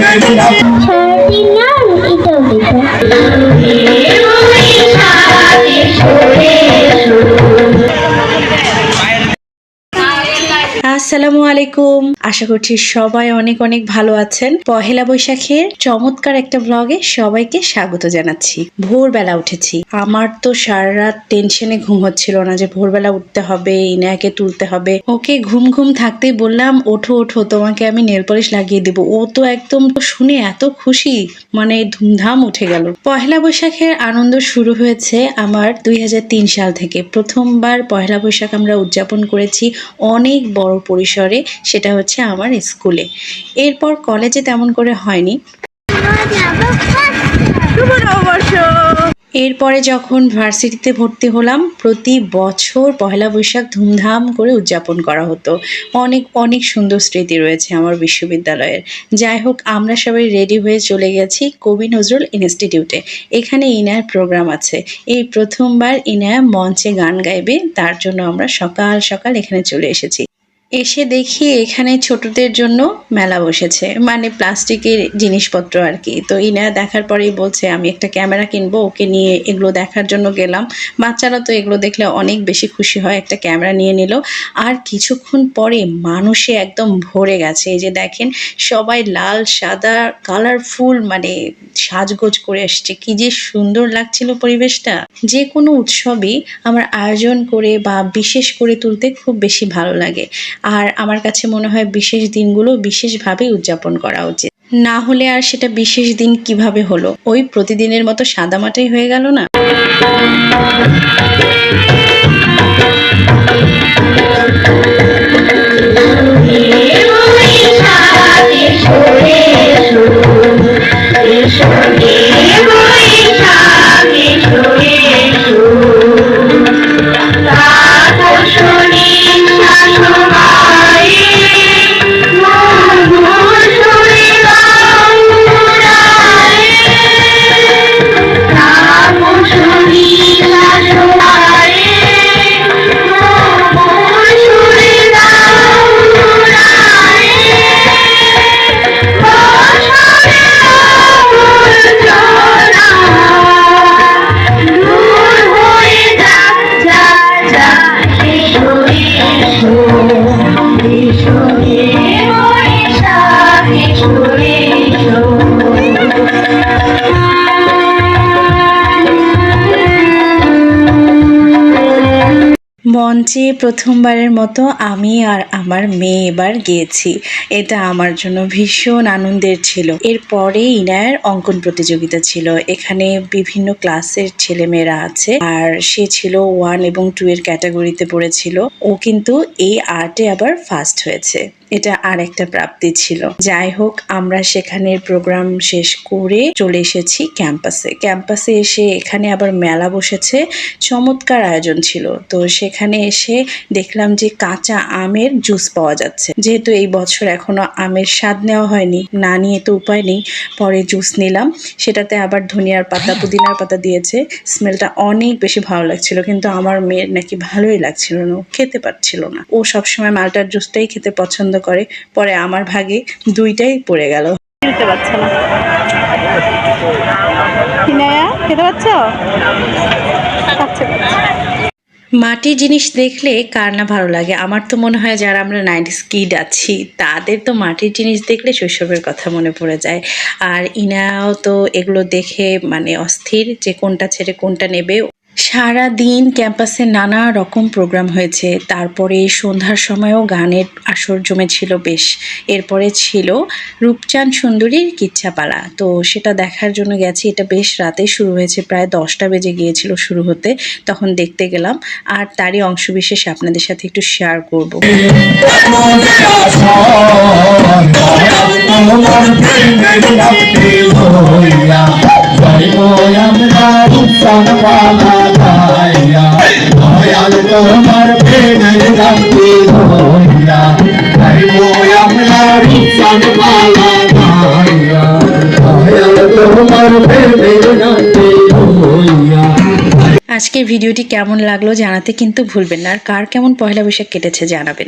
সারাদিন নাম আসসালামু আলাইকুম। আশা করছি সবাই অনেক অনেক ভালো আছেন। পহেলা বৈশাখের চমৎকার একটা ব্লগে সবাইকে স্বাগত জানাচ্ছি। ভোরবেলা উঠেছি। আমার তো সারা রাত টেনশনে ঘুম হচ্ছিল না যে ভোরবেলা উঠতে হবে, ইনায়াকে তুলতে হবে। ওকে ঘুম ঘুম থাকতেই বললাম, ওঠো ওঠো, তোমাকে আমি নেল পলিশ লাগিয়ে দেবো। ও তো একদম শুনে এত খুশি মানে ধুমধাম উঠে গেল। পহেলা বৈশাখের আনন্দ শুরু হয়েছে আমার দুই হাজার তিন সাল থেকে। প্রথমবার পহেলা বৈশাখ আমরা উদযাপন করেছি অনেক বড় পরিসরে, সেটা হচ্ছে আমার স্কুলে। এরপর কলেজে তেমন করে হয়নি। এরপরে যখন ভার্সিটিতে ভর্তি হলাম, প্রতি বছর পহেলা বৈশাখ ধুমধাম করে উদযাপন করা হতো। অনেক অনেক সুন্দর স্মৃতি রয়েছে আমার বিশ্ববিদ্যালয়ের। যাই হোক, আমরা সবাই রেডি হয়ে চলে গেছি কবি নজরুল ইনস্টিটিউটে এখানে ইনার প্রোগ্রাম আছে। এই প্রথমবার ইনায়া মঞ্চে গান গাইবে, তার জন্য আমরা সকাল সকাল এখানে চলে এসেছি। এসে দেখি এখানে ছোটদের জন্য মেলা বসেছে মানে প্লাস্টিকের জিনিসপত্র আর কি। তো ইনা দেখার পরেই বলছে, আমি একটা ক্যামেরা কিনবো, ওকে নিয়ে এগুলো দেখার জন্য গেলাম। বাচ্চারা তো এগুলো দেখলে অনেক বেশি খুশি হয়, একটা ক্যামেরা নিয়ে নিল। আর কিছুক্ষণ পরে মানুষে একদম ভরে গেছে। এই যে দেখেন, সবাই লাল, সাদা, কালারফুল মানে সাজগোজ করে আসছে কি যে সুন্দর লাগছিল পরিবেশটা। যে কোনো উৎসবই আমার আয়োজন করে বা বিশেষ করে তুলতে খুব বেশি ভালো লাগে। আর আমার কাছে মনে হয় বিশেষ দিনগুলো বিশেষভাবে উদযাপন করা উচিত। না হলে আর সেটা বিশেষ দিন কীভাবে হলো? ওই প্রতিদিনের মতো সাদামাটাই হয়ে গেল না? মঞ্চে প্রথমবারের মতো আমি আর আমার মেয়ে এবার গিয়েছি। এটা আমার জন্য ভীষণ আনন্দের ছিল। এরপরে ইনায়ের অঙ্কন প্রতিযোগিতা ছিল। এখানে বিভিন্ন ক্লাসের ছেলেমেয়েরা আছে আর সে ছিল ওয়ান এবং টু এর ক্যাটাগরিতে পড়েছিল। ও কিন্তু এই আর্টে আবার ফার্স্ট হয়েছে। এটা আর একটা প্রাপ্তি ছিল। যাই হোক, আমরা সেখানে প্রোগ্রাম শেষ করে চলে এসেছি ক্যাম্পাসে। ক্যাম্পাসে এসে এখানে আবার মেলা বসেছে। চমৎকার আয়োজন ছিল। তো সেখানে এসে দেখলাম যে কাঁচা আমের জুস পাওয়া যাচ্ছে। যেহেতু এই বছর এখনও আমের স্বাদ নেওয়া হয়নি, না নিয়ে তো উপায় নেই, পরে জুস নিলাম। সেটাতে আবার ধনিয়ার পাতা, পুদিনার পাতা দিয়েছে। স্মেলটা অনেক বেশি ভালো লাগছিল, কিন্তু আমার মেয়ের নাকি ভালোই লাগছিল না। খেতে পারছিল না। ও সবসময় মালটার জুসটাই খেতে পছন্দ করে। পরে আমার ভাগে দুইটাই পড়ে গেল। খেতে পারছে না। খেতে পাচ্ছ পাচ্ছে মাটির জিনিস দেখলে কার না ভালো লাগে? আমার তো মনে হয় যারা আমরা নাইনটিস কিড আছি তাদের তো মাটির জিনিস দেখলে শৈশবের কথা মনে পড়ে যায়। আর ইনাও তো এগুলো দেখে মানে অস্থির যে কোনটা ছেড়ে কোনটা নেবে। সারা দিন ক্যাম্পাসে নানা রকম প্রোগ্রাম হয়েছে। তারপরে সন্ধ্যার সময়ও গানের আসর জমেছিল বেশ। এরপরে ছিল রূপচাঁদ সুন্দরীর কিচ্ছাপালা তো সেটা দেখার জন্য গেছি। এটা বেশ রাতে শুরু হয়েছে। প্রায় দশটা বেজে গিয়েছিল শুরু হতে। তখন দেখতে গেলাম। আর তারই অংশবিশেষ আপনাদের সাথে একটু শেয়ার করব। দয়াল আজকের ভিডিওটি কেমন লাগল জানাতে কিন্তু ভুলবেন না। আর কার কেমন পয়লা বৈশাখ কেটেছে জানাবেন।